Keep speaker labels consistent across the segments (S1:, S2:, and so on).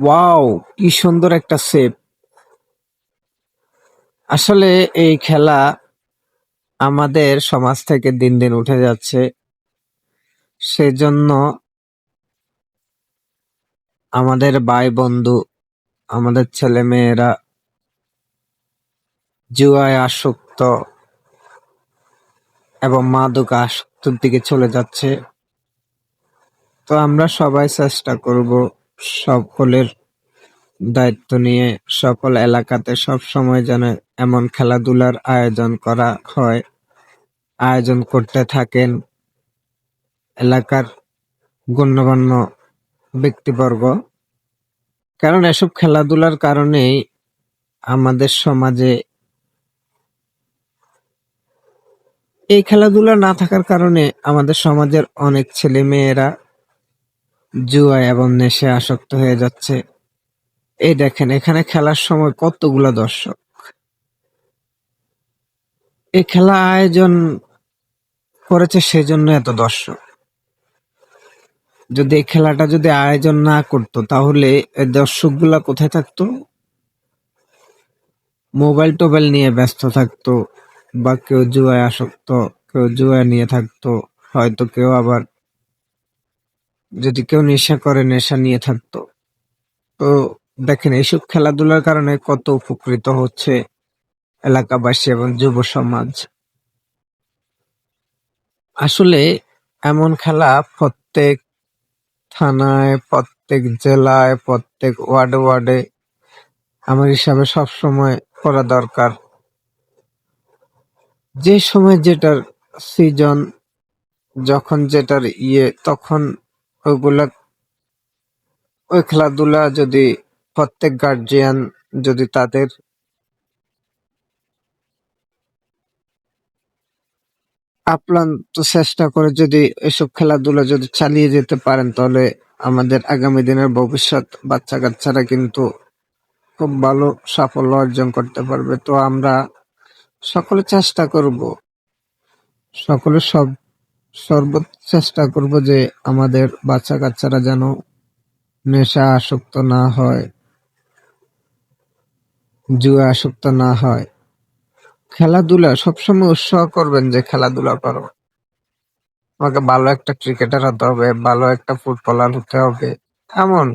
S1: Wow, কি সুন্দর একটা সেভ আসলে এই খেলা আমাদের সমাজ থেকে দিন দিন উঠে যাচ্ছে। সেজন্য আমাদের ভাই বন্ধু, আমাদের ছেলে মেয়েরা জুয়ায় আসক্ত এবং মাদক আসক্তির দিকে চলে যাচ্ছে। তো আমরা সবাই চেষ্টা করব সকলের দায়িত্ব নিয়ে সকল এলাকাতে সব সময় যেন এমন খেলাধুলার আয়োজন করা হয়, আয়োজন করতে থাকেন এলাকার গণ্যমান্য ব্যক্তিবর্গ। কারণ এসব খেলাধুলার কারণেই আমাদের সমাজে এই খেলাধুলা না থাকার কারণে আমাদের সমাজের অনেক ছেলে মেয়েরা জুয়া এবং নেশে আসক্ত হয়ে যাচ্ছে। এই দেখেন, এখানে খেলার সময় কতগুলা দর্শক। এই খেলা আয়োজন করেছে সেজন্য এত দর্শক। যদি এই খেলাটা যদি আয়োজন না করতো, তাহলে দর্শকগুলা কোথায় থাকতো? মোবাইল টোবাইল নিয়ে ব্যস্ত থাকতো, বা কেউ জুয়ায় আসক্ত, কেউ জুয়া নিয়ে থাকতো, হয়তো কেউ আবার যদি কেউ নেশা করে, নেশা নিয়ে থাকতো। তো দেখেন, এইসব খেলাধুলার কারণে কত উপকৃত হচ্ছে এলাকাবাসী এবং যুব সমাজ। আসলে এমন খেলা প্রত্যেক থানায়, প্রত্যেক জেলায়, প্রত্যেক ওয়ার্ডে ওয়ার্ডে আমার হিসাবে সব সময় করা দরকার। যে সময় যেটার সিজন যখন যেটার ইয়ে তখন ওইগুলা, ওই খেলাধুলা যদি প্রত্যেক গার্জিয়ান যদি তাদের আপ্রান্ত চেষ্টা করে যদি এসব খেলাধুলা যদি চালিয়ে যেতে পারেন, তাহলে আমাদের আগামী দিনের ভবিষ্যৎ বাচ্চা কাচ্চারা কিন্তু খুব ভালো সাফল্য অর্জন করতে পারবে। তো আমরা সকলে চেষ্টা করব, সকলে সব সর্ব চেষ্টা করব যে আমাদের বাচ্চা কাচ্চারা যেন নেশা আসক্ত না হয়, জুয়া আসক্ত না হয়। খেলাধুলা, সবসময় উৎসাহ করবেন যে খেলাধুলা করো। আমাকে ভালো একটা ক্রিকেটার হতে হবে, ভালো একটা ফুটবলার হতে হবে, এমন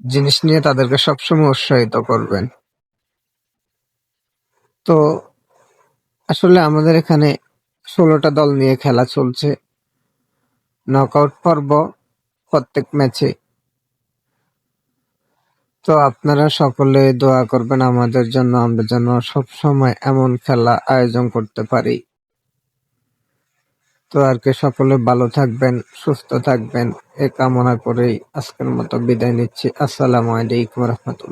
S1: জিনিস নিয়ে তাদেরকে সবসময় উৎসাহিত করবেন। তো আসলে আমাদের এখানে ষোলোটা দল নিয়ে খেলা চলছে। নকআউট পর্ব প্রত্যেক ম্যাচে তো আপনারা সকলে দোয়া করবেন আমাদের জন্য, আমরা যেন সব সময় এমন খেলা আয়োজন করতে পারি। তো আর কি, সকলে ভালো থাকবেন, সুস্থ থাকবেন, এ কামনা করেই আজকের মতো বিদায় নিচ্ছি। আসসালামু আলাইকুম রহমতুল্লাহ।